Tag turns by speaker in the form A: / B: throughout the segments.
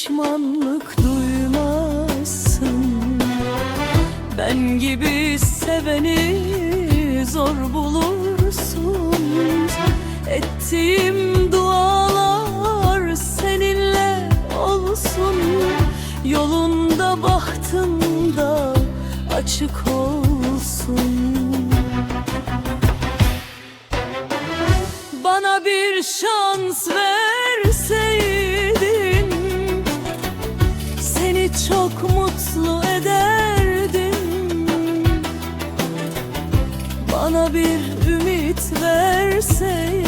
A: pişmanlık duymasın Ben gibi seveni zor bulursun. Ettiğim dualar seninle olsun. Yolunda bahtında açık olsun. Bana bir şans ver. Mutlu ederdim Bana bir ümit verseydin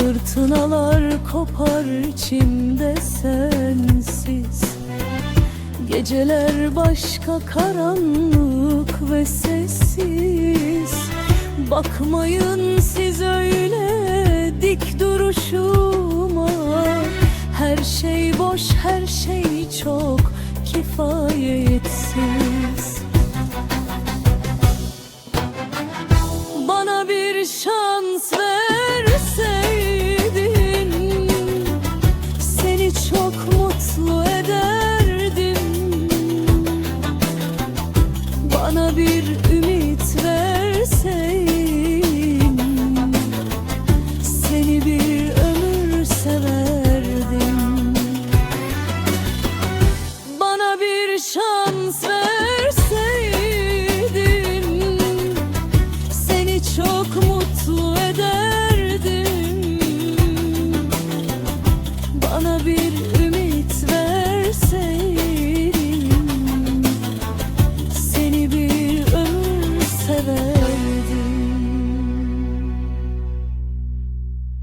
A: Fırtınalar kopar içimde sensiz. Geceler başka karanlık ve sessiz. Bakmayın siz öyle dik duruşuma. Her şey boş her şey çok kifayetsiz bana bir ümit verseydin Seni bir ömür severdim. Bana bir şans verseydin Seni çok mutlu ederdim. Bana bir river